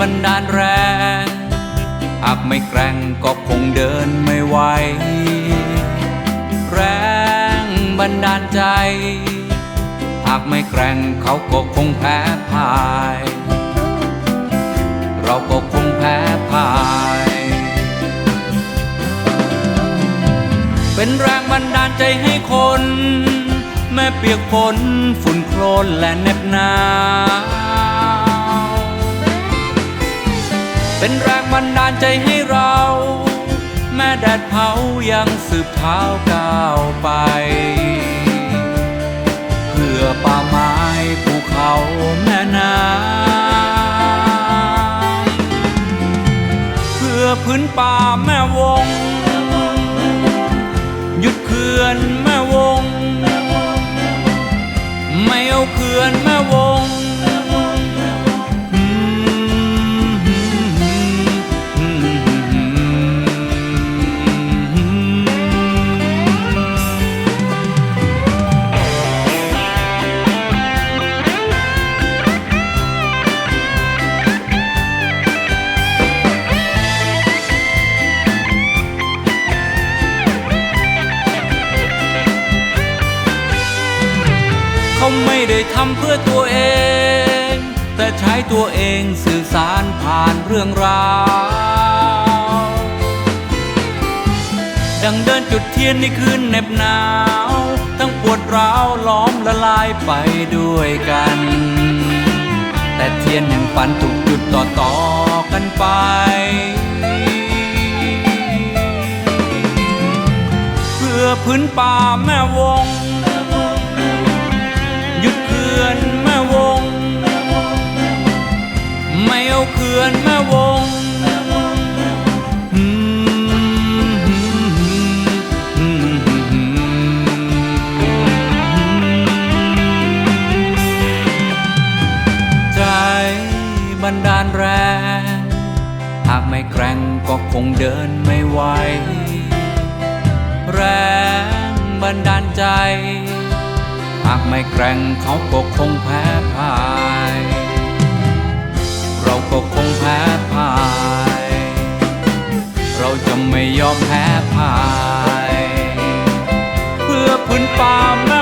บันดาลแรงหากไม่แกร่งก็คงเดินไม่ไหว แรงบันดาลใจ หากไม่แกร่งเขาก็คงแพ้พ่าย เราก็คงแพ้พ่าย เป็นแรงบันดาลใจให้คน แม่เปียกฝนฝุ่นโคลนและเน็บหนาว เป็นแรงบันดาลใจให้เรา แม่แดดเผายังสืบเท้าก้าวไป เพื่อป่าไม้ภูเขาแม่น้ำเพื่อพื้นป่าแม่วง หยุดเขื่อนแม่วง ไม่เอาเขื่อนแม่วง เขาไม่ได้ทำเพื่อตัวเอง แต่ใช้ตัวเองสื่อสารผ่านเรื่องราว ดังเดินจุดเทียนในคืนเหน็บหนาว ทั้งปวดร้าวล้อมละลายไปด้วยกัน แต่เทียนยังฝันถูกจุดต่อต่อกันไปเพื่อพื้นป่าแม่วง ไม่เอาเขื่อนแม่วงใจบันดาลแรง หากไม่แกร่งก็คงเดินไม่ไหว แรงบันดาลใจ หากไม่แกร่งเขาก็คงแพ้พ่าย เราก็คงแพ้พ่าย เราจะไม่ยอมแพ้พ่าย เพื่อพื้นป่าแม